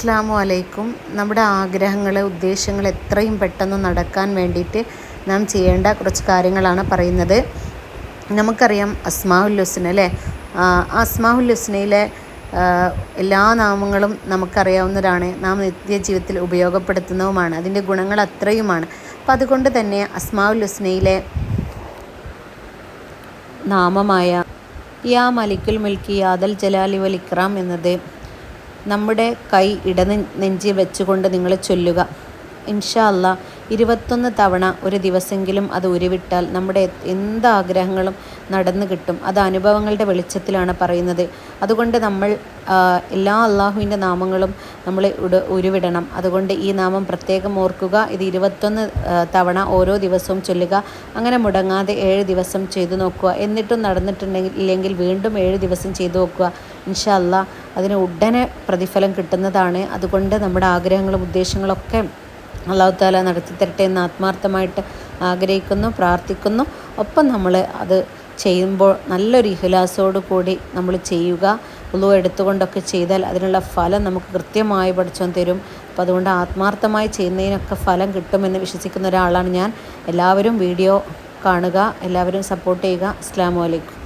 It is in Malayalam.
അസ്സാമു അലൈക്കും. നമ്മുടെ ആഗ്രഹങ്ങൾ ഉദ്ദേശങ്ങൾ എത്രയും പെട്ടെന്ന് നടക്കാൻ വേണ്ടിയിട്ട് നാം ചെയ്യേണ്ട കുറച്ച് കാര്യങ്ങളാണ് പറയുന്നത്. നമുക്കറിയാം അസ്മാഉൽ ഹുസ്ന അല്ലേ? അസ്മാഹുൽ ഹുസ്നയിലെ എല്ലാ നാമങ്ങളും നമുക്കറിയാവുന്നതാണ്. നാം നിത്യജീവിതത്തിൽ ഉപയോഗപ്പെടുത്തുന്നതുമാണ്. അതിന്റെ ഗുണങ്ങൾ അത്രയുമാണ്. അപ്പം അതുകൊണ്ട് തന്നെ അസ്മാഉൽ ഹുസ്നയിലെ നാമമായ യാ മലിക്കുൽ മിൽക്കി യാദൽ ജലാലി വൽ എന്നത് നമ്മുടെ കൈ ഇട നെഞ്ചിൽ വെച്ചുകൊണ്ട് നിങ്ങൾ ചൊല്ലുക. ഇൻഷാ അല്ലാ ഇരുപത്തൊന്ന് തവണ ഒരു ദിവസമെങ്കിലും അത് ഉരുവിട്ടാൽ നമ്മുടെ എന്ത് ആഗ്രഹങ്ങളും നടന്നു കിട്ടും. അത് അനുഭവങ്ങളുടെ വെളിച്ചത്തിലാണ് പറയുന്നത്. അതുകൊണ്ട് നമ്മൾ എല്ലാ അള്ളാഹുവിന്റെ നാമങ്ങളും നമ്മൾ ഉരുവിടണം. അതുകൊണ്ട് ഈ നാമം പ്രത്യേകം ഓർക്കുക. ഇത് ഇരുപത്തൊന്ന് തവണ ഓരോ ദിവസവും ചൊല്ലുക. അങ്ങനെ മുടങ്ങാതെ ഏഴ് ദിവസം ചെയ്തു നോക്കുക. എന്നിട്ടും നടന്നിട്ടുണ്ടെങ്കിൽ ഇല്ലെങ്കിൽ വീണ്ടും ഏഴ് ദിവസം ചെയ്തു നോക്കുക. ഇൻഷാ അല്ലാ അതിന് ഉടനെ പ്രതിഫലം കിട്ടുന്നതാണ്. അതുകൊണ്ട് നമ്മുടെ ആഗ്രഹങ്ങളും ഉദ്ദേശങ്ങളൊക്കെ അള്ളാഹു താല നടത്തി തരട്ടെ എന്ന് ആത്മാർത്ഥമായിട്ട് ആഗ്രഹിക്കുന്നു പ്രാർത്ഥിക്കുന്നു. ഒപ്പം നമ്മൾ അത് ചെയ്യുമ്പോൾ നല്ലൊരു ഇഹ്ലാസോടു കൂടി നമ്മൾ ചെയ്യുക ഉളു എടുത്തുകൊണ്ടൊക്കെ ചെയ്താൽ അതിനുള്ള ഫലം നമുക്ക് കൃത്യമായി പഠിച്ചോൻ തരും. അപ്പോൾ അതുകൊണ്ട് ആത്മാർത്ഥമായി ചെയ്യുന്നതിനൊക്കെ ഫലം കിട്ടുമെന്ന് വിശ്വസിക്കുന്ന ഒരാളാണ് ഞാൻ. എല്ലാവരും വീഡിയോ കാണുക എല്ലാവരും സപ്പോർട്ട് ചെയ്യുക. അസ്സാം വലൈക്കും